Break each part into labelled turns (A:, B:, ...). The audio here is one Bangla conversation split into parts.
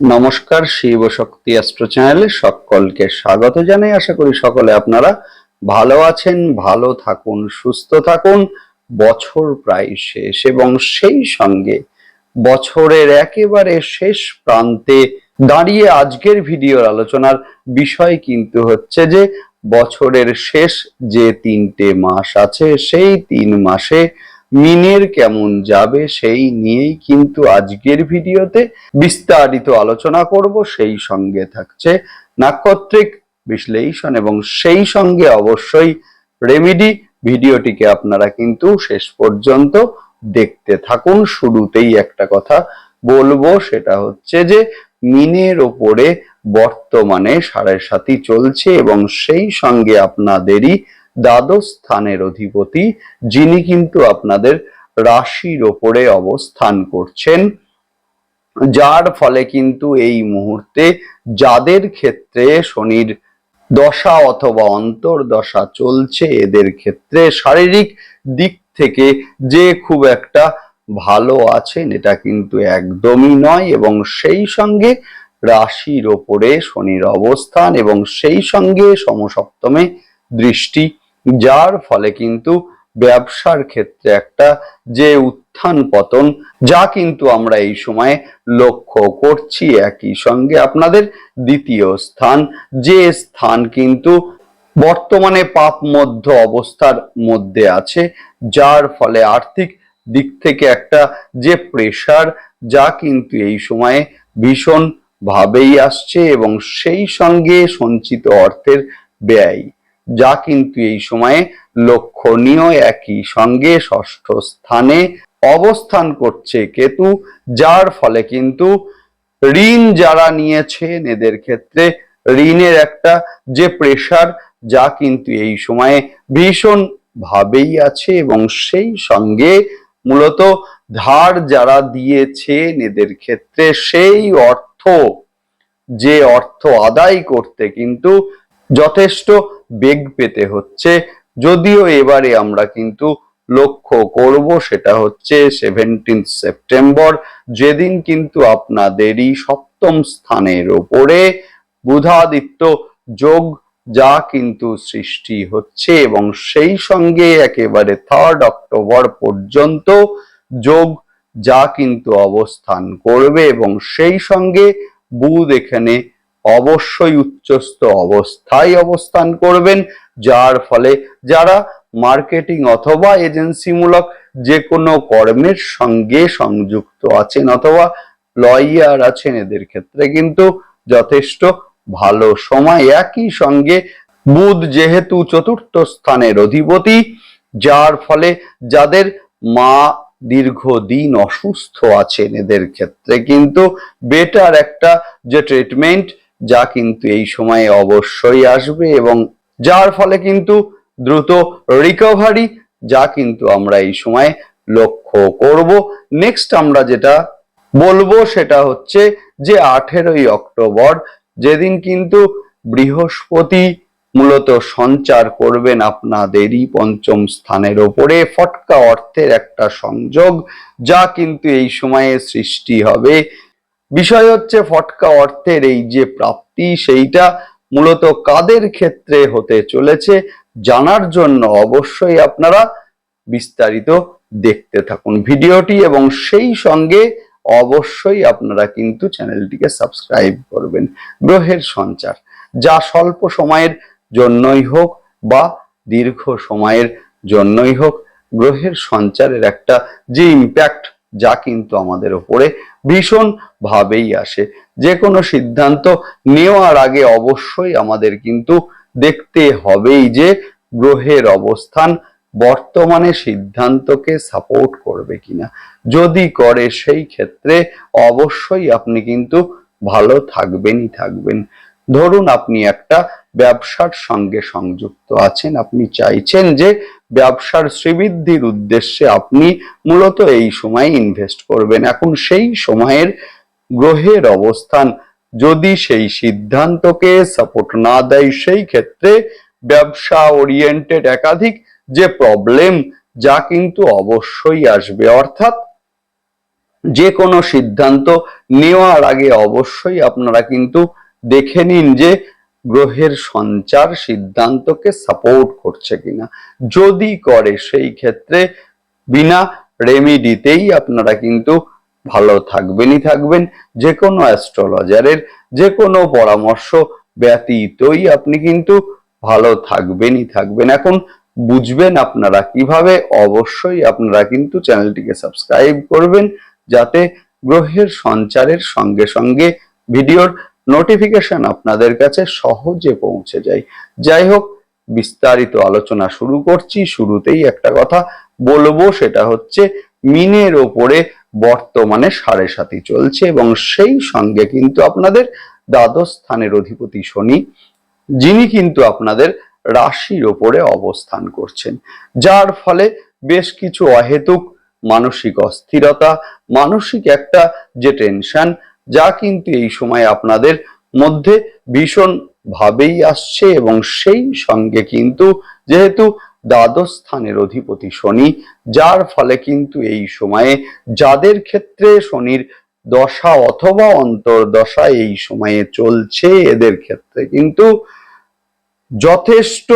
A: নমস্কার, শিব শক্তি অ্যাস্ট্রো চ্যানেলে সকলকে স্বাগত জানাই। আশা করি সকলে আপনারা ভালো আছেন, ভালো থাকুন, সুস্থ থাকুন। বছর প্রায় শেষ এবং সেই সঙ্গে বছরের একেবারে শেষ প্রান্তে দাঁড়িয়ে আজকের ভিডিওর আলোচনার বিষয় কিন্তু হচ্ছে যে, বছরের শেষ যে তিনটে মাস আছে, সেই তিন মাসে মিনের কেমন যাবে সেই নিয়েই কিন্তু আজকের ভিডিওতে বিস্তারিত আলোচনা করব। সেই সঙ্গে থাকছে নাক্ষত্রিক বিশ্লেষণ এবং সেই সঙ্গে অবশ্যই রেমিডি। ভিডিওটিকে আপনারা কিন্তু শেষ পর্যন্ত দেখতে থাকুন। শুরুতেই একটা কথা বলব, সেটা হচ্ছে যে মিনের ওপরে বর্তমানে সাড়ে সাতি চলছে এবং সেই সঙ্গে আপনাদেরই দ্বাদশ স্থানের অধিপতি, যিনি কিন্তু আপনাদের রাশির ওপরে অবস্থান করছেন। যার ফলে কিন্তু এই মুহূর্তে যাদের ক্ষেত্রে শনির দশা অথবা অন্তর্দশা চলছে, এদের ক্ষেত্রে শারীরিক দিক থেকে যে খুব একটা ভালো আছেন, এটা কিন্তু একদমই নয় এবং সেই সঙ্গে রাশির ওপরে শনির অবস্থান এবং সেই সঙ্গে সমসপ্তমে দৃষ্টি যার ফলে কিন্তু ব্যবসার ক্ষেত্রে একটা যে উত্থান পতন, যা কিন্তু আমরা এই সময়ে লক্ষ্য করছি একই সঙ্গে আপনাদের দ্বিতীয় স্থান, যে স্থান কিন্তু বর্তমানে পাপ মধ্য অবস্থার মধ্যে আছে, যার ফলে আর্থিক দিক থেকে একটা যে প্রেশার যা কিন্তু এই সময়ে ভীষণ ভাবেই আসছে এবং সেই সঙ্গে সঞ্চিত অর্থের ব্যয়। যা কিন্তু এই সময়ে লক্ষণীয় একই সঙ্গে ষষ্ঠ স্থানে অবস্থান করছে কেতু, যার ফলে কিন্তু ঋণ যারা নিয়েছেন এদের ক্ষেত্রে ঋণের একটা যে প্রেশার যা কিন্তু এই সময়ে ভীষণ ভাবেই আছে এবং সেই সঙ্গে মূলত ধার যারা দিয়েছেন এদের ক্ষেত্রে সেই অর্থ, যে অর্থ আদায় করতে কিন্তু যথেষ্ট বেগ পেতে হচ্ছে। যদিও এবারে আমরা কিন্তু লক্ষ্য করব সেটা হচ্ছে সেভেন্টিন সেপ্টেম্বর যেদিন কিন্তু আপনাদেরই সপ্তম স্থানের ওপরে বুধাদিত্য যোগ যা কিন্তু সৃষ্টি হচ্ছে এবং সেই সঙ্গে একেবারে থার্ড অক্টোবর পর্যন্ত যোগ যা কিন্তু অবস্থান করবে এবং সেই সঙ্গে বুধ এখানে অবশ্যই উচ্চস্থ অবস্থায় অবস্থান করবেন, যার ফলে যারা মার্কেটিং অথবা এজেন্সিমূলক যে কোনো কর্মের সঙ্গে সংযুক্ত আছেন অথবা লয়ার আছেন, এদের ক্ষেত্রে কিন্তু যথেষ্ট ভালো সময়। একই সঙ্গে বুধ যেহেতু চতুর্থ স্থানের অধিপতি, যার ফলে যাদের মা দীর্ঘদিন অসুস্থ আছেন, এদের ক্ষেত্রে কিন্তু বেটার একটা যে ট্রিটমেন্ট যা কিন্তু এই সময়ে অবশ্যই আসবে এবং যার ফলে কিন্তু দ্রুত রিকভারি যা কিন্তু আমরা এই সময় লক্ষ্য করব। নেক্সট আমরা যেটা বলব সেটা হচ্ছে যে আঠেরোই অক্টোবর যেদিন কিন্তু বৃহস্পতি মূলত সঞ্চার করবেন আপনাদেরই পঞ্চম স্থানের ওপরে ফটকা অর্থের একটা সংযোগ যা কিন্তু এই সময়ে সৃষ্টি হবে। বিষয় হচ্ছে ফটকা অর্থের এই যে প্রাপ্তি, সেইটা মূলত কাদের ক্ষেত্রে হতে চলেছে জানার জন্য অবশ্যই আপনারা বিস্তারিত দেখতে থাকুন ভিডিওটি এবং সেই সঙ্গে অবশ্যই আপনারা কিন্তু চ্যানেলটিকে সাবস্ক্রাইব করবেন গ্রহের সঞ্চার। যা স্বল্প সময়ের জন্যই হোক বা দীর্ঘ সময়ের জন্যই হোক, গ্রহের সঞ্চারের একটা যে ইম্প্যাক্ট যা কিন্তু আমাদের ওপরে ভীষণ ভাবেই আসে। যে কোনো সিদ্ধান্ত নেওয়ার আগে অবশ্যই আমাদের কিন্তু দেখতে হবেই যে গ্রহের অবস্থান বর্তমানে সিদ্ধান্তকে সাপোর্ট করবে কিনা। যদি করে সেই ক্ষেত্রে অবশ্যই আপনি কিন্তু ভালো থাকবেনই থাকবেন। ধরুন আপনি একটা ব্যবসার সঙ্গে সংযুক্ত আছেন, আপনি চাইছেন যে ব্যবসার শ্রীবৃদ্ধির উদ্দেশ্যে আপনি মূলত এই সময় ইনভেস্ট করবেন। এখন সেই সময়ের গ্রহের অবস্থান যদি সেই সিদ্ধান্তকে সাপোর্ট না দেয়, সেই ক্ষেত্রে ব্যবসা ওরিয়েন্টেড একাধিক যে প্রবলেম যা কিন্তু অবশ্যই আসবে। অর্থাৎ যে কোনো সিদ্ধান্ত নেওয়ার আগে অবশ্যই আপনারা কিন্তু দেখে নিন যে গ্রহের সঞ্চার সিদ্ধান্তকে সাপোর্ট করছে কিনা। যদি করে, সেই ক্ষেত্রে বিনা রেমিডিতেই আপনারা কিন্তু ভালো থাকবেনই থাকবেন। যে কোনো অ্যাস্ট্রোলজারের যে কোনো পরামর্শ ব্যতীতই আপনি কিন্তু ভালো থাকবেনই থাকবেন। এখন বুঝবেন আপনারা কীভাবে, অবশ্যই আপনারা কিন্তু চ্যানেলটিকে সাবস্ক্রাইব করবেন, যাতে গ্রহের সঞ্চারের সঙ্গে সঙ্গে ভিডিওর নোটিফিকেশন আপনাদের কাছে সহজে পৌঁছে যায়। যাই হোক, বিস্তারিত আলোচনা শুরু করছি। শুরুতেই একটা কথা বলব, সেটা হচ্ছে মিনের ওপরে বর্তমানে সাড়ে সাতি চলছে এবং সেই সঙ্গে কিন্তু আপনাদের দ্বাদশ স্থানের অধিপতি শনি, যিনি কিন্তু আপনাদের রাশির ওপরে অবস্থান করছেন। যার ফলে বেশ কিছু অহেতুক মানসিক অস্থিরতা, মানসিক একটা যে টেনশন যা কিন্তু এই সময় আপনাদের মধ্যে ভীষণ ভাবেই আসছে এবং সেই সঙ্গে কিন্তু যেহেতু দ্বাদশ স্থানের অধিপতি শনি, যার ফলে কিন্তু এই সময়ে যাদের ক্ষেত্রে শনির দশা অথবা অন্তর্দশা এই সময়ে চলছে, এদের ক্ষেত্রে কিন্তু যথেষ্ট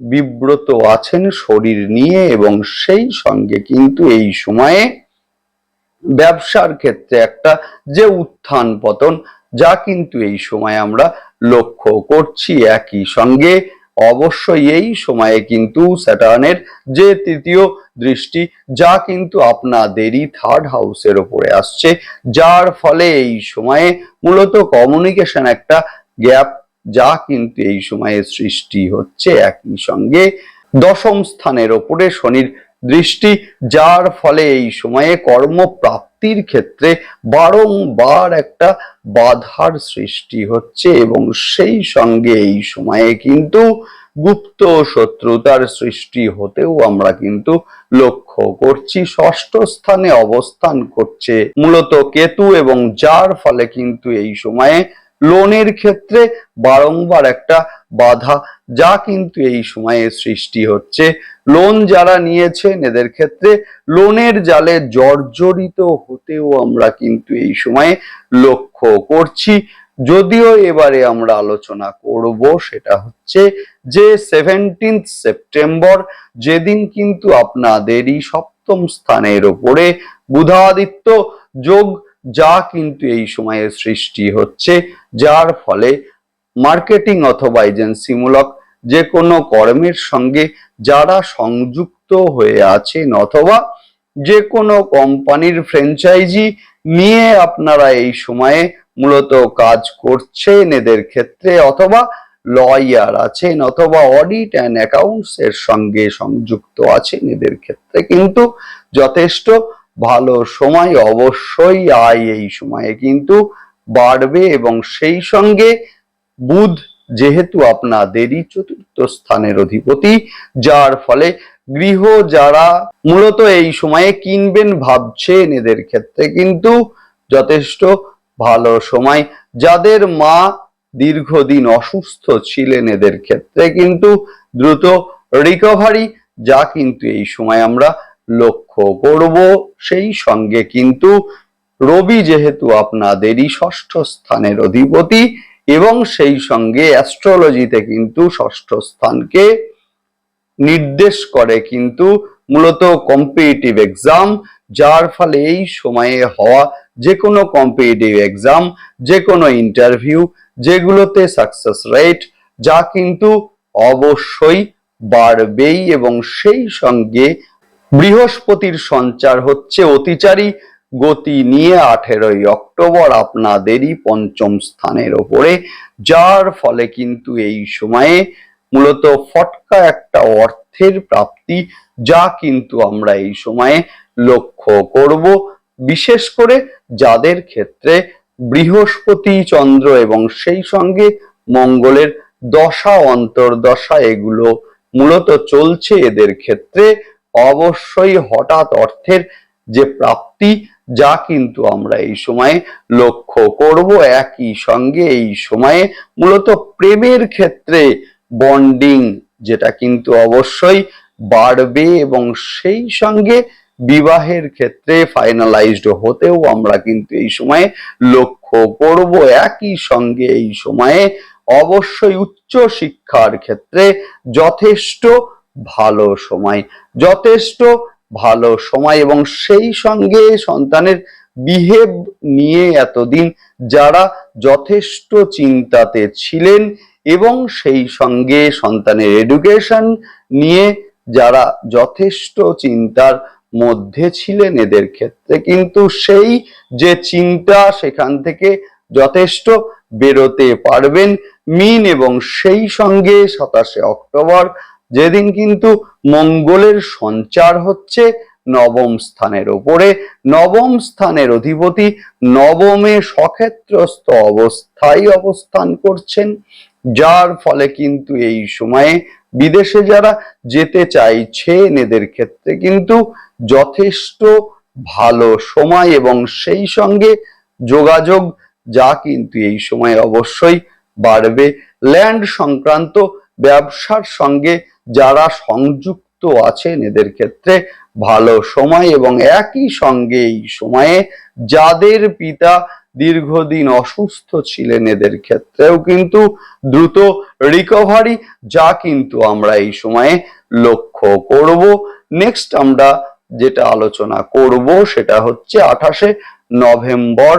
A: বিব্রত আছেন শরীর নিয়ে এবং সেই সঙ্গে কিন্তু এই সময়ে ব্যবসার ক্ষেত্রে একটা যে উত্থান পতন, যা কিন্তু এই সময় আমরা লক্ষ্য করছি একই সঙ্গে। অবশ্যই এই সময়ে কিন্তু স্যাটার্নের যে তৃতীয় দৃষ্টি, যা কিন্তু আপনাদেরই থার্ড হাউসের উপরে আসছে। যার ফলে এই সময়ে মূলত কমিউনিকেশন একটা গ্যাপ যা কিন্তু এই সময়ে সৃষ্টি হচ্ছে একই সঙ্গে। দশম স্থানের ওপরে শনির দৃষ্টি, যার ফলে এই সময়ে কর্মপ্রাপ্তির ক্ষেত্রে বারংবার একটা বাধার সৃষ্টি হচ্ছে এবং সেই সঙ্গে এই সময়ে কিন্তু গুপ্ত শত্রুতার সৃষ্টি হতেও আমরা কিন্তু লক্ষ্য করছি। ষষ্ঠ স্থানে অবস্থান করছে মূলত কেতু এবং যার ফলে কিন্তু এই সময়ে লোনের ক্ষেত্রে বারংবার একটা বাধা, যা কিন্তু এই সময়ে সৃষ্টি হচ্ছে। লোন যারা নিয়েছেন এদের ক্ষেত্রে লোনের জালে জর্জরিত হতেও আমরা কিন্তু এই সময়ে লক্ষ্য করছি। যদিও এবারে আমরা আলোচনা করব, সেটা হচ্ছে যে সেভেন্টিন্থ সেপ্টেম্বর যেদিন কিন্তু আপনাদেরই সপ্তম স্থানের ওপরে বুধাদিত্য যোগ, যা কিন্তু এই সময়ে সৃষ্টি হচ্ছে, যার ফলে মার্কেটিং অথবা এজেন্সিমূলক যে কোনো কর্মের সঙ্গে যারা সংযুক্ত হয়ে আছেন অথবা যে কোনো কোম্পানির ফ্র্যাঞ্চাইজি নিয়ে আপনারা এই সময়ে মূলত কাজ করছেন এদের ক্ষেত্রে অথবা লয়ার আছেন অথবা অডিট অ্যান্ড অ্যাকাউন্টস এর সঙ্গে সংযুক্ত আছেন এদের ক্ষেত্রে কিন্তু যথেষ্ট ভালো সময় অবশ্যই আয় এই সময়ে কিন্তু বাড়বে এবং সেই সঙ্গে বুধ যেহেতু আপনাদেরই চতুর্থ স্থানের অধিপতি, যার ফলে গৃহ যারা মূলত এই সময়ে কিনবেন ভাবছেন এদের ক্ষেত্রে কিন্তু যথেষ্ট ভালো সময়। যাদের মা দীর্ঘদিন অসুস্থ ছিলেন এদের ক্ষেত্রে কিন্তু দ্রুত রিকভারি যা কিন্তু এই সময় আমরা লক্ষ্য করব। সেই সঙ্গে কিন্তু রবি যেহেতু আপনাদেরই ষষ্ঠ স্থানের অধিপতি এবং সেই সঙ্গে অ্যাস্ট্রোলজিতে কিন্তু ষষ্ঠ স্থানকে নির্দেশ করে কিন্তু মূলত কম্পিটিটিভ এক্সাম যার ফলে এই সময়ে হওয়া যে কোনো কম্পিটিটিভ এক্সাম যে কোনো ইন্টারভিউ যেগুলোতে সাকসেস রেট যা কিন্তু অবশ্যই বাড়বেই এবং সেই সঙ্গে বৃহস্পতির সঞ্চার হচ্ছে অতিচারী গতি নিয়ে আঠেরোই অক্টোবর আপনাদেরই পঞ্চম স্থানের ওপরে, যার ফলে কিন্তু এই সময়ে মূলত ফটকা একটা অর্থের প্রাপ্তি, যা কিন্তু আমরা এই সময়ে লক্ষ্য করব। বিশেষ করে যাদের ক্ষেত্রে বৃহস্পতি, চন্দ্র এবং সেই সঙ্গে মঙ্গলের দশা, অন্তর্দশা, এগুলো মূলত চলছে। এদের ক্ষেত্রে অবশ্যই হঠাৎ অর্থের যে প্রাপ্তি যা কিন্তু আমরা এই সময়ে লক্ষ্য করব। একই সঙ্গে এই সময়ে মূলত প্রেমের ক্ষেত্রে বন্ডিং যেটা কিন্তু অবশ্যই বাড়বে এবং সেই সঙ্গে বিবাহের ক্ষেত্রে ফাইনালাইজড হতেও আমরা কিন্তু এই সময়ে লক্ষ্য করব। একই সঙ্গে এই সময়ে অবশ্যই উচ্চ শিক্ষার ক্ষেত্রে যথেষ্ট ভালো সময়, যথেষ্ট ভালো সময় এবং সেই সঙ্গে সন্তানের বিহেভ নিয়ে এতদিন যারা যথেষ্ট চিন্তাতে ছিলেন এবং সেই সঙ্গে সন্তানের এডুকেশন নিয়ে যারা যথেষ্ট চিন্তার মধ্যে ছিলেন এদের ক্ষেত্রে কিন্তু সেই যে চিন্তা সেখান থেকে যথেষ্ট বেরোতে পারবেন। মিন এবং সেই সঙ্গে সাতাশে অক্টোবর যেদিন কিন্তু মঙ্গলের সঞ্চার হচ্ছে নবম স্থানের ওপরে নবম স্থানের অধিপতি নবমে সক্ষেত্রস্থ অবস্থায় অবস্থান করছেন। যার ফলে কিন্তু এই সময়ে বিদেশে যারা যেতে চাইছেন এদের ক্ষেত্রে কিন্তু যথেষ্ট ভালো সময় এবং সেই সঙ্গে যোগাযোগ যা কিন্তু এই সময় অবশ্যই বাড়বে। ল্যান্ড সংক্রান্ত ব্যবসার সঙ্গে যারা সংযুক্ত আছেন এদের ক্ষেত্রে ভালো সময় এবং একই সঙ্গে এই সময়ে যাদের পিতা দীর্ঘদিন অসুস্থ ছিলেন এদের ক্ষেত্রেও কিন্তু দ্রুত রিকভারি যা কিন্তু আমরা এই সময়ে লক্ষ্য করব। নেক্সট আমরা যেটা আলোচনা করব সেটা হচ্ছে আঠাশে নভেম্বর,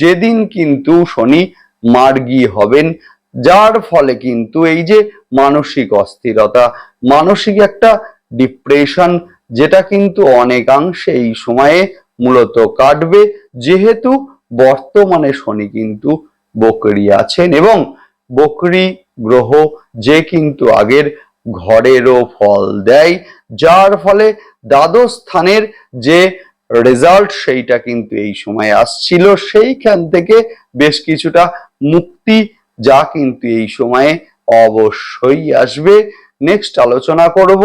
A: যেদিন কিন্তু শনি মার্গী হবেন। যার ফলে কিন্তু এই যে মানসিক অস্থিরতা, মানসিক একটা ডিপ্রেশন যেটা কিন্তু অনেকাংশে এই সময়ে মূলত কাটবে, যেহেতু বর্তমানে শনি কিন্তু বকরি আছেন এবং বকরি গ্রহ যে কিন্তু আগের ঘরেরও ফল দেয়, যার ফলে দ্বাদশ স্থানের যে রেজাল্ট সেইটা কিন্তু এই সময় আসছিল, সেইখান থেকে বেশ কিছুটা মুক্তি যা কিন্তু এই সময়ে অবশ্যই আসবে। নেক্সট আলোচনা করব,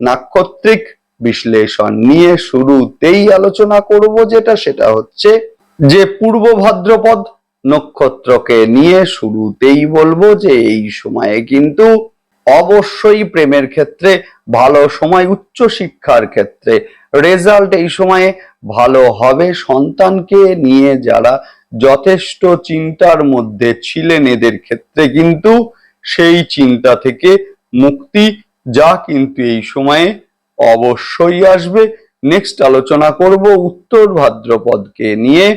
A: নাক্ষত্রিক বিশ্লেষণ নিয়ে শুরুতেই আলোচনা করব যেটা, সেটা হচ্ছে যে পূর্ব ভাদ্রপদ নক্ষত্রকে নিয়ে শুরুতেই বলব যে এই সময়ে কিন্তু অবশ্যই প্রেমের ক্ষেত্রে, ভালো সময়, উচ্চ শিক্ষার ক্ষেত্রে রেজাল্ট এই সময়ে ভালো হবে। সন্তানকে নিয়ে যারা যথেষ্ট চিন্তার মধ্যে ছিলেন এদের ক্ষেত্রে, কিন্তু সেই চিন্তা থেকে মুক্তি যা কিন্তু এই সময়ে অবশ্যই আসবে। নেক্সট আলোচনা করব উত্তর ভাদ্রপদকে নিয়ে।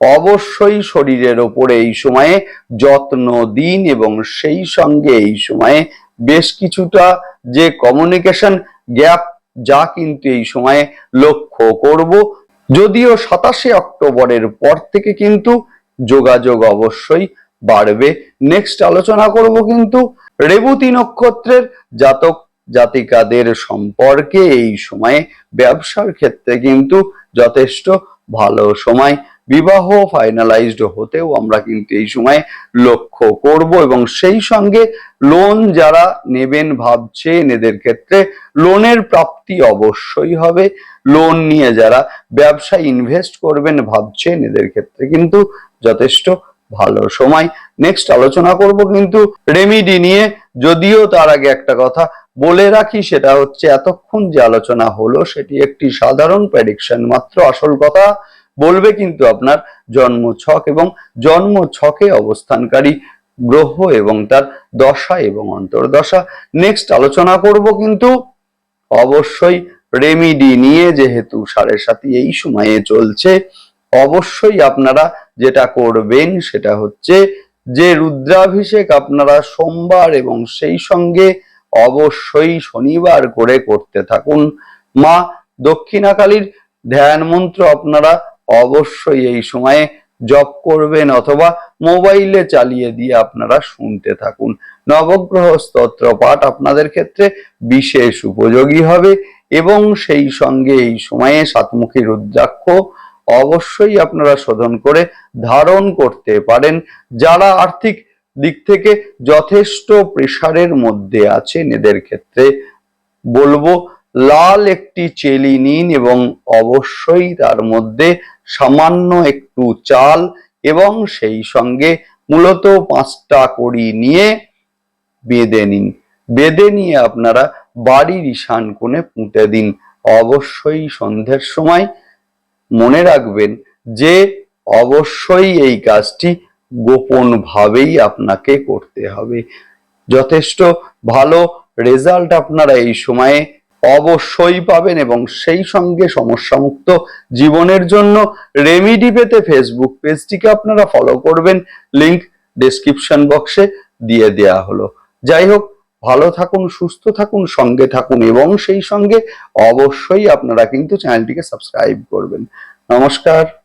A: অবশ্যই শরীরের ওপরে এই সময়ে যত্ন দিন এবং সেই সঙ্গে এই সময়ে বেশ কিছুটা যে কমিউনিকেশন গ্যাপ যা কিন্তু এই সময়ে লক্ষ্য করব। যদিও সাতাশে অক্টোবরের পর থেকে কিন্তু যোগাযোগ অবশ্যই বাড়বে। নেক্সট আলোচনা করব কিন্তু রেবতী নক্ষত্রের জাতক জাতিকাদের সম্পর্কে। এই সময়ে ব্যবসার ক্ষেত্রে কিন্তু যথেষ্ট ভালো সময় বিবাহ ফাইনালাইজড হতেও আমরা কিন্তু এই সময় লক্ষ্য করব এবং সেই সঙ্গে লোন যারা নেবেন ভাবছেন এদের ক্ষেত্রে লোনের প্রাপ্তি অবশ্যই হবে। লোন নিয়ে যারা ব্যবসায় ইনভেস্ট করবেন ভাবছেন এদের ক্ষেত্রে কিন্তু যথেষ্ট ভালো সময়। নেক্সট আলোচনা করব কিন্তু রেমিডি নিয়ে। যদিও তার আগে একটা কথা বলে রাখি, সেটা হচ্ছে এতক্ষণ যে আলোচনা হলো, সেটি একটি সাধারণ প্রেডিকশন মাত্র আসল কথা। বলবে কিন্তু আপনার জন্ম ছক এবং জন্ম ছকে অবস্থানকারী গ্রহ এবং তার দশা এবং অন্তর্দশা। নেক্সট আলোচনা করব কিন্তু অবশ্যই রেমিডি নিয়ে, যেহেতু সাড়ে সাথী এই সময়ে চলছে, অবশ্যই আপনারা যেটা করবেন সেটা হচ্ছে যে রুদ্রাভিষেক আপনারা সোমবার এবং সেই সঙ্গে অবশ্যই শনিবার করে করতে থাকুন। মা দক্ষিণাকালীর ধ্যান মন্ত্র আপনারা অবশ্যই এই সময়ে জপ করবেন অথবা মোবাইলে চালিয়ে দিয়ে আপনারা শুনতে থাকুন। নবগ্রহ স্তোত্র পাঠ আপনাদের ক্ষেত্রে বিশেষ উপযোগী হবে এবং সেই সঙ্গে এই সময়ে সাতমুখী রুদ্রাক্ষ অবশ্যই আপনারা শোধন করে ধারণ করতে পারেন। যারা আর্থিক দিক থেকে যথেষ্ট প্রেসারের মধ্যে আছেন, এদের ক্ষেত্রে বলব, লাল একটি চেলি নিন এবং অবশ্যই তার মধ্যে সামান্য একটু চাল এবং সেই সঙ্গে মূলত পাঁচটা কড়ি নিয়ে বেঁধে নিন। বেঁধে নিয়ে আপনারা বাড়ির ঈশান কোণে পুঁতে দিন। অবশ্যই সন্ধ্যের সময় মনে রাখবেন যে অবশ্যই এই কাজটি গোপন ভাবেই আপনাকে করতে হবে। যথেষ্ট ভালো রেজাল্ট আপনারা এই সময়ে অবশ্যই পাবেন এবং সেই সঙ্গে সমস্যামুক্ত জীবনের জন্য রেমিডি পেতে ফেসবুক পেজটিকে আপনারা ফলো করবেন। লিংক ডেসক্রিপশন বক্সে দিয়ে দেয়া হলো। যাই হোক, ভালো থাকুন, সুস্থ থাকুন, সঙ্গে থাকুন এবং সেই সঙ্গে অবশ্যই আপনারা কিন্তু চ্যানেলটিকে সাবস্ক্রাইব করবেন। নমস্কার।